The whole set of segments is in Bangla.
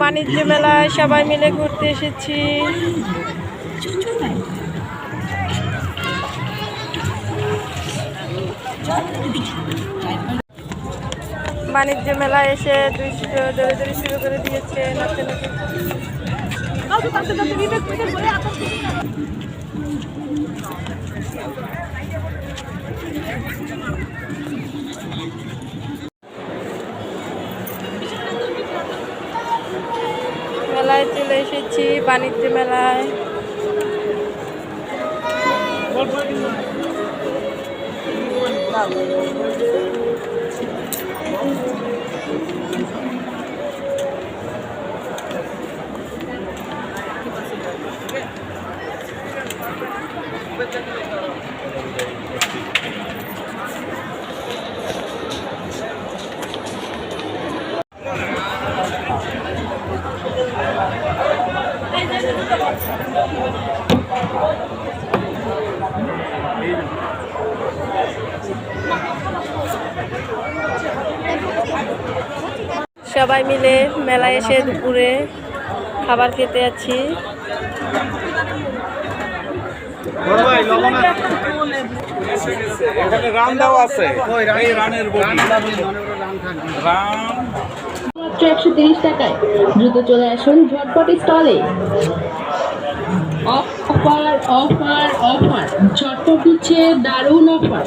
বাণিজ্য মেলায় সবাই মিলে ঘুরতে এসেছি। বাণিজ্য মেলায় এসে দৃশ্য দৌড়ে শুরু করে দিয়েছে নাচতে মেলায় চলে এসেছি বাণিজ্য মেলায়। সবাই মিলে মেলায় এসে দুপুরে খাবার খেতে যাচ্ছি। এখানে রান দেওয়া আছে এই রানের রান একশো তিরিশ টাকায়। দ্রুত চলে আসুন ঝটপট স্টলে। অফার অফার অফার ঝটপট দিচ্ছে দারুণ অফার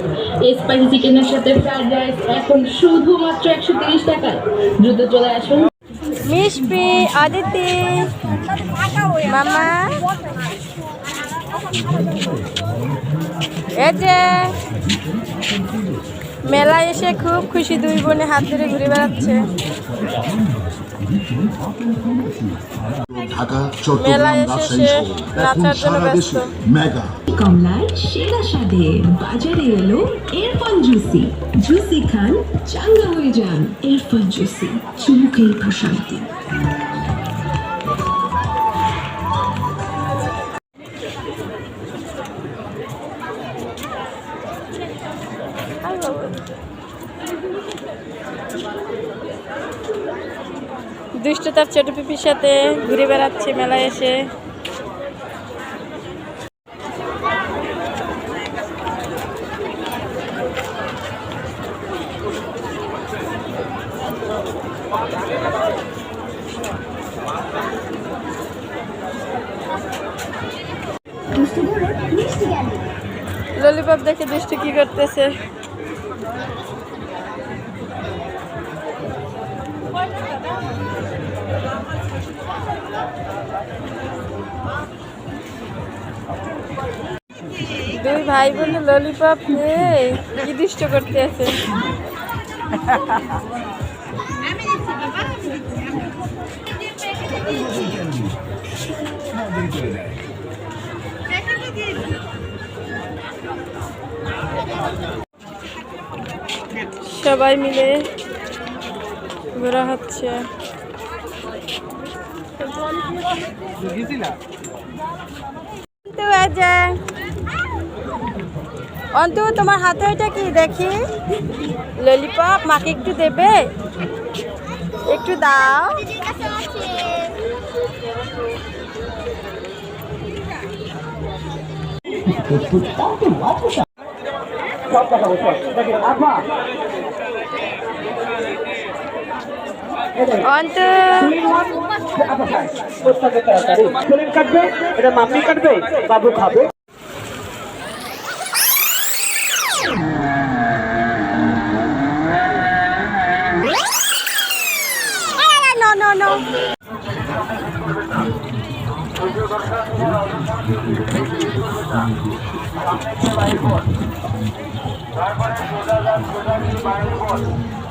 স্পাইসি চিকেনের সাথে ফ্রাইড রাইস এখন শুধুমাত্র একশো তিরিশ টাকায়। দ্রুত চলে আসুন। মিষ্টি অদিতি মামা। এই যে মেলায় এসে খুব খুশি দুই বোনে হাত ধরে ঘুরে বেড়াচ্ছে। ঢাকা মেলায় চট্টগ্রাম এখন সারা দেশে মেগা। কমলার সেরা স্বাদে বাজারে এলো এরফল জুসি। জুসি খান চাঙ্গা হয়ে যান এরফল জুসি চুমুকেই প্রশান্তি। দুষ্ট তার ছোট পিপির সাথে ঘুরে বেড়াচ্ছে মেলায় এসে। ললিপপ দেখে দুষ্টু কি করতেছে? দুই ভাই বোন ললিপপ নিয়ে কি দুষ্ট করতে আছে? সবাই মিলে ঘোরা হচ্ছে। তো এই যে অন্তু তোমার হাতে ওইটা কি? দেখি। ললিপপ মাকে একটু দেবে? একটু দাও। অন্তু। কাটবে এটা মাম্মি কাটবে বাবু খাবে তারপরে সোজা যান সোজা বাইরে